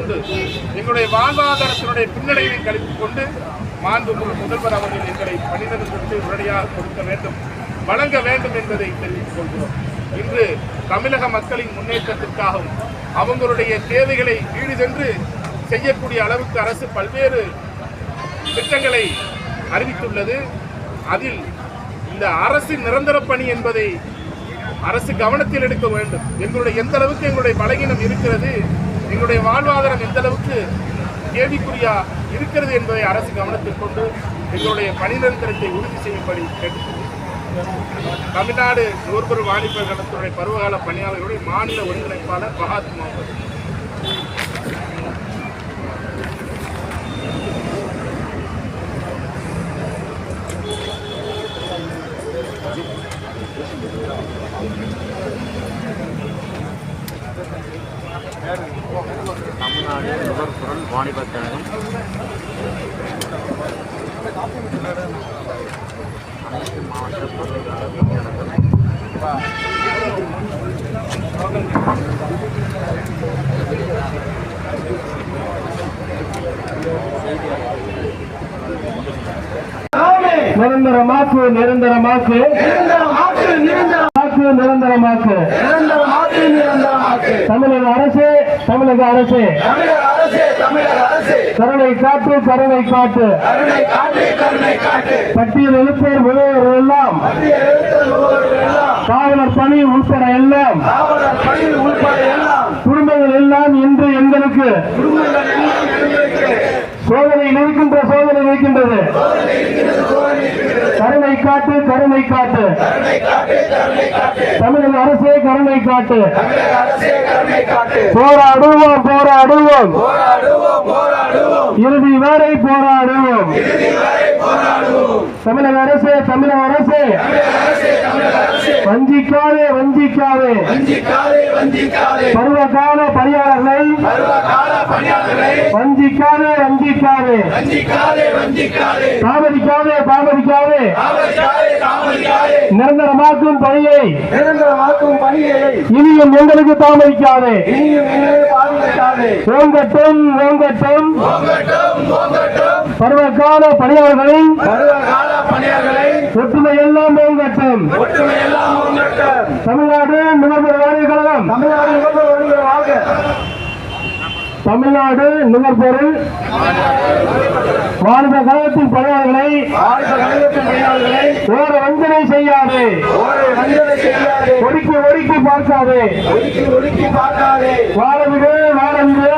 கொண்டு எங்களுடைய வாழ்வாதாரத்தினுடைய பின்னடைவை கழித்துக் கொண்டு மாண்புமிகு முதல்வர் அவர்கள் எங்களை பணிநிறுத்தி உடனடியாக கொடுக்க வேண்டும் வழங்க வேண்டும் என்பதை தெரிவித்துக் கொள்கிறோம். இன்று தமிழக மக்களின் முன்னேற்றத்திற்காகவும் அவங்களுடைய தேவைகளை ஈடு சென்று செய்யக்கூடிய அளவுக்கு அரசு பல்வேறு திட்டங்களை அறிவித்துள்ளது. அதில் இந்த அரசு நிரந்தர பணி என்பதை அரசு கவனத்தில் எடுக்க வேண்டும். எங்களுடைய எந்த அளவுக்கு எங்களுடைய பலகீனம் இருக்கிறது எங்களுடைய வாழ்வாதாரம் எந்த அளவுக்கு கேள்விக்குறியா இருக்கிறது என்பதை அரசு கவனத்தில் கொண்டு எங்களுடைய பணிநிரந்தரத்தை உறுதி செய்யும்படி கேட்டுக்கொள்கிறேன் தமிழ்நாடு நுகர்பொருள் வாணிபர் கழகத்துடைய பருவகால பணியாளர்களுடைய மாநில ஒருங்கிணைப்பாளர் மகாத்மா தமிழ்நாடு நுகர்பொருள் வாணிபக் கழகம் அனைத்து மாவட்ட பொருளாதார பணியாளர்கள் நிரந்தரமாக்கு நிரந்தரமாக்கு. நிரந்தரமாக்கு நிரந்தரமாக்கு நிரந்தரமாக்கு. நிரந்தரமாக்கு தமிழக அரசு தமிழக அரசு. கருணை காட்டு கருணை காட்டு. காட்டு பட்டியல் எழுப்பேர் விழுவர் எல்லாம் காவலர் பணி உட்பட எல்லாம். குடும்பங்கள் எல்லாம் இன்று எங்களுக்கு சோதனையில் இருக்கின்ற சோதனை இருக்கின்றது காட்டு கருணை காட்டு தமிழக அரசே கருணை காட்டு போராடுவோம் போராடுவோம். இறுதி வரை போராடுவோம். தமிழக அரசே தமிழக அரசே. வஞ்சிக்காதே வஞ்சிக்காதே. வஞ்சிக்காதே வஞ்சிக்காதே. பருவகால பணியாளர்களை பணியாளர்களை வஞ்சிக்காதே வஞ்சிக்காதே. வஞ்சிக்காதே வஞ்சிக்காதே. தாமதிக்காதே தாமதிக்காதே. தாமதிக்காதே தாமதிக்காதே. நிரந்தரமாக்கும் பணியை நிரந்தரமாக்கும் பணியை இனியும் எங்களுக்கு தாமதிக்காதே. இனியும் எங்களை பாதுகாக்காதே ஓங்கட்டும் ஓங்கட்டும். போகட்டும் பருவகால பணியாளர்களின் பருவ கால பணியாளர்களை ஒற்றுமை எல்லாம் ஓங்கட்டும். ஒற்றுமை எல்லாம் தமிழ்நாடு நுகர்வோர் வாரிய கழகம். தமிழ்நாடு நுகர்வோர் வாழ்க. தமிழ்நாடு நுகர்பொருள் வாணிப கழகத்தின் பணியாளர்களை ஓர வஞ்சனை செய்யாதே. ஒடுக்கி ஒடுக்கி பார்க்காதே. வாழவிடு வாழவிடு